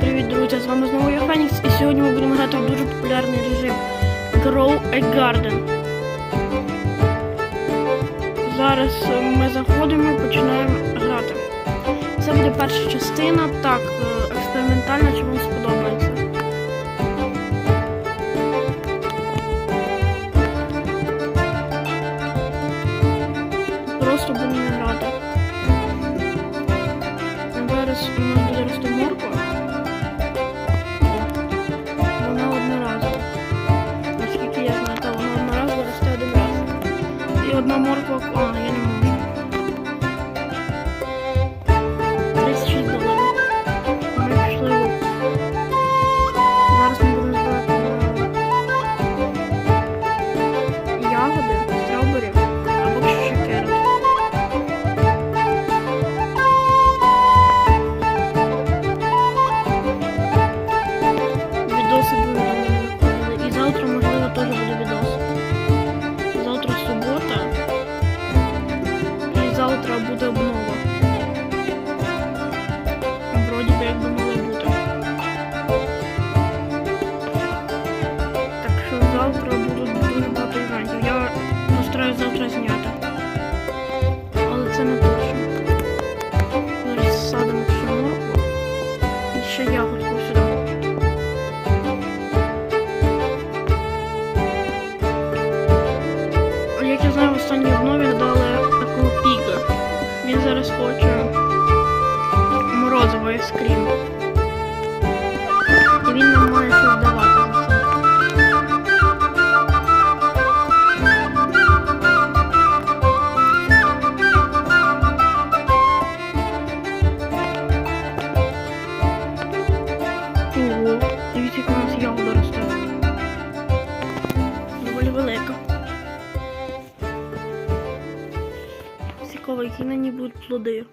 Привіт, друзі! З вами знову я Фенікс і сьогодні ми будемо грати в дуже популярний режим Grow a Garden. Зараз е, ми заходимо і починаємо грати. Це буде перша частина, так, е, експериментальна, чи вам сподобається. amor, poco amor. zaraz zaprzeźniam. велика. Цікаво, які на ній будуть плоди.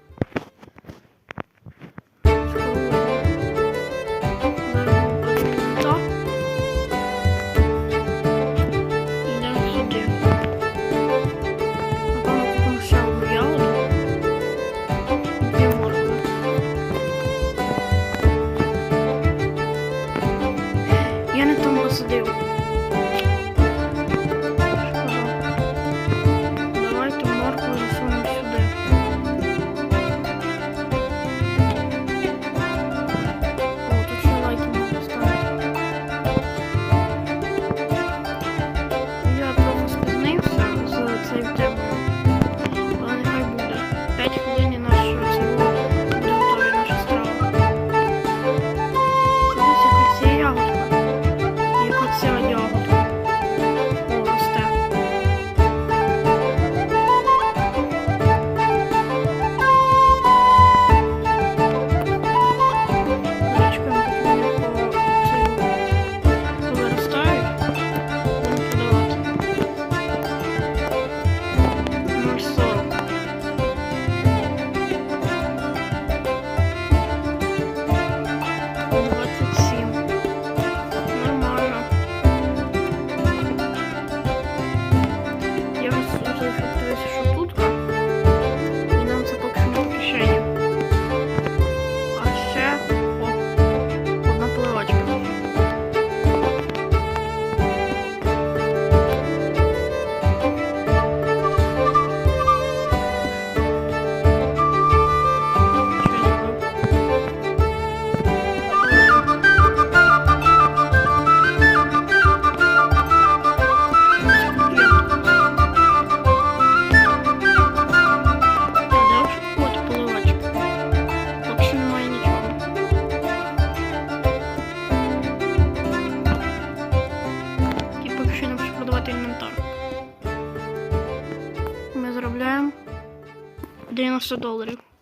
100 доларів.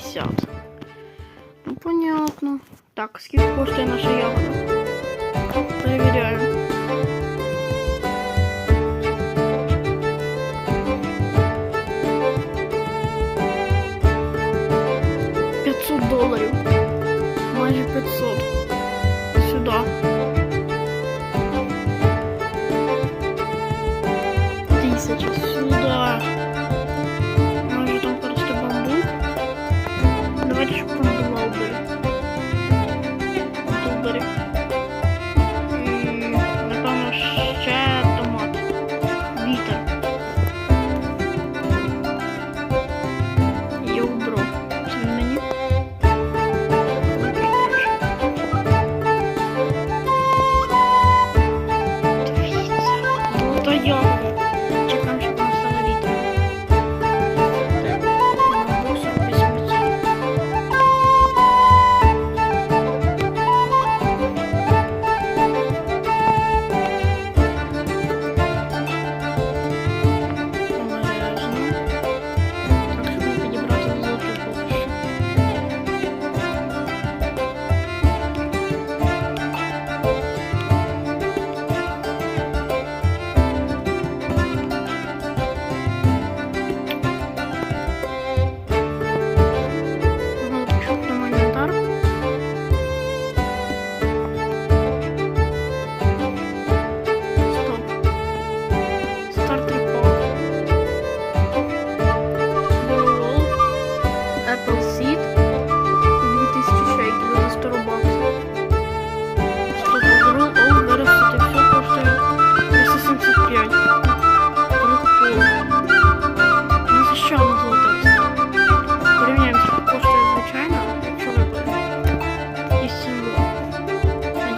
50. Ну, понятно. Так, скільки коштує наша ягода? Проверяем. П'ятсот доларів. Майже 500.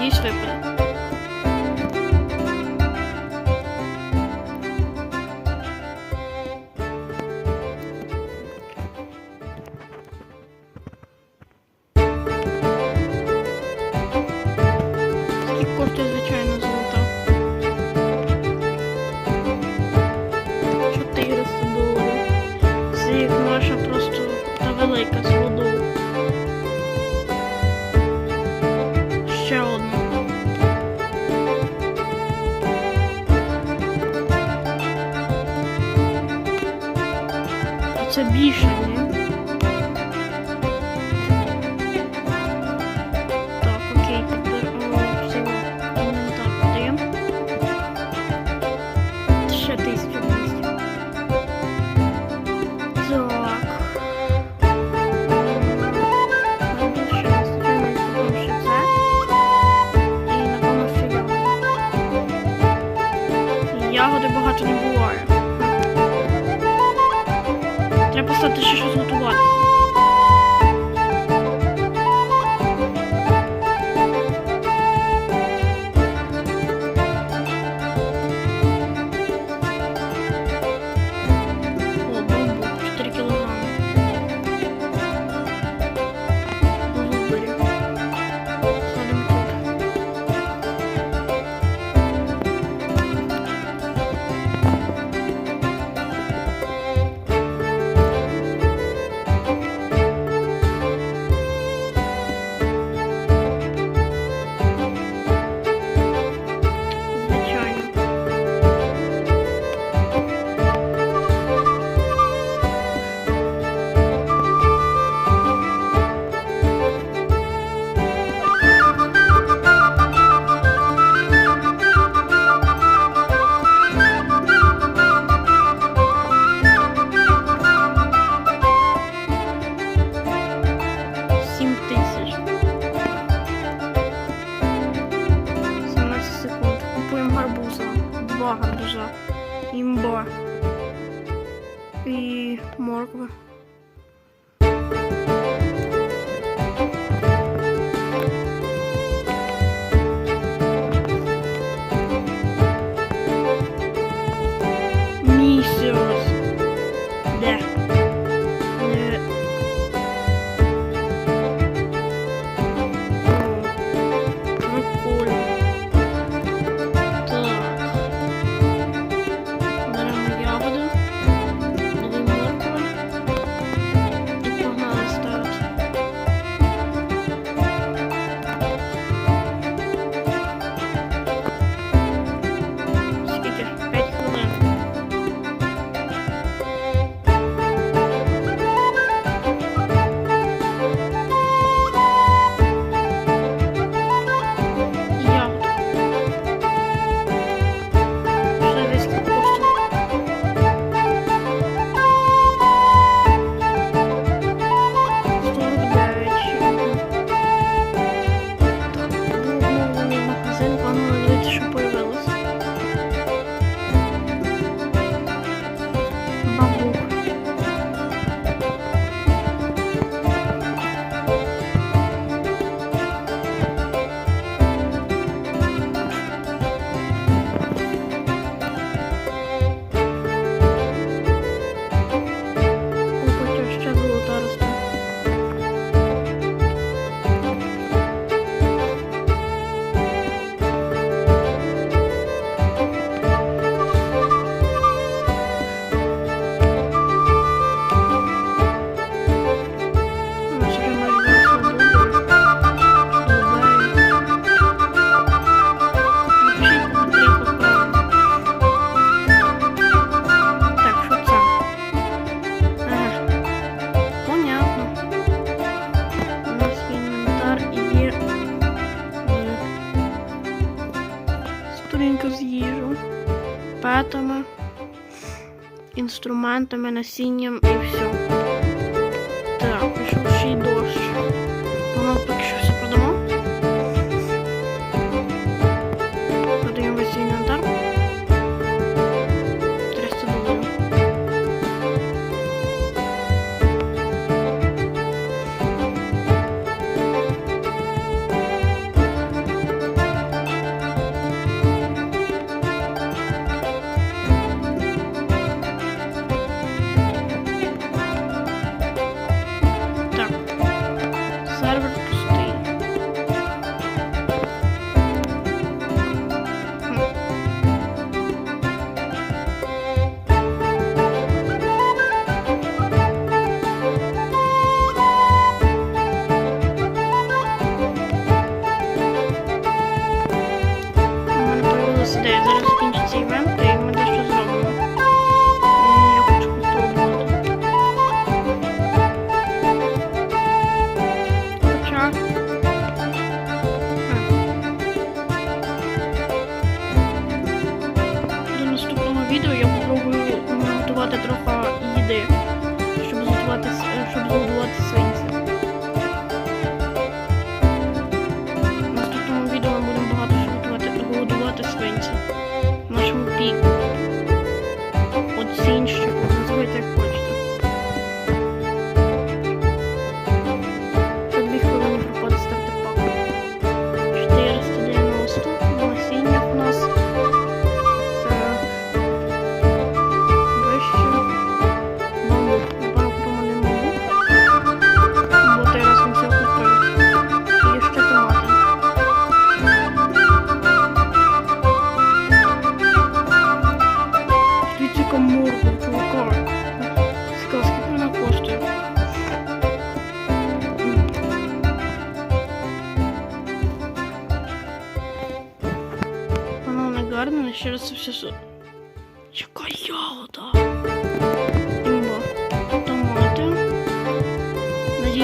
Gişrepe. Інструментами, насінням і все. stairs.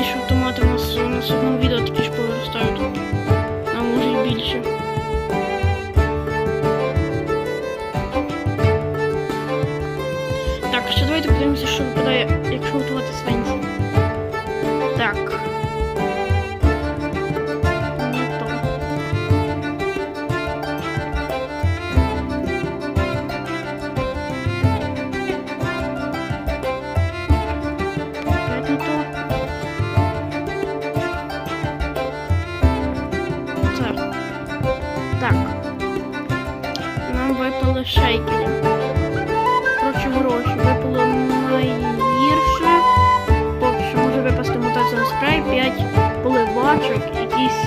Що автомати у нас на наступному відео такі ж повиростають. А може і більше. Так, ще давайте подивимося, що випадає, якщо готувати свинці. Шейкери. Коротше, гроші. Випало найгірше. Поки що може випасти мутація спрей, 5 поливачок, якісь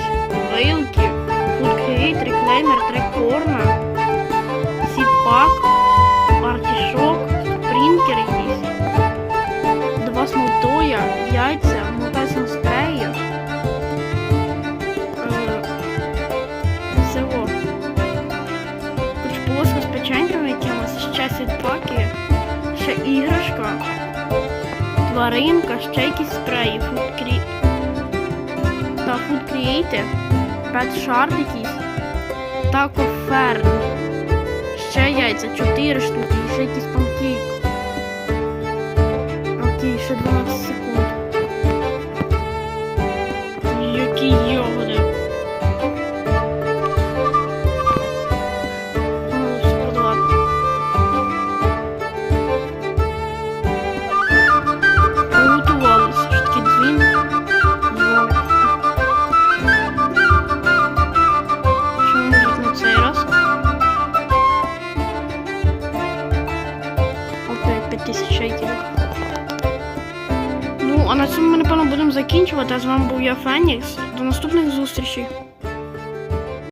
вилки, Food реклеймер, Reclaimer, 3 ще іграшка, тваринка, ще якісь спреї, Create та Pet Shard якийсь, Taco Fern, ще яйця, 4 штуки, ще якийсь панкейк. Окей, ще 12 секунд. Які вами був я Фенікс. До наступних зустрічей.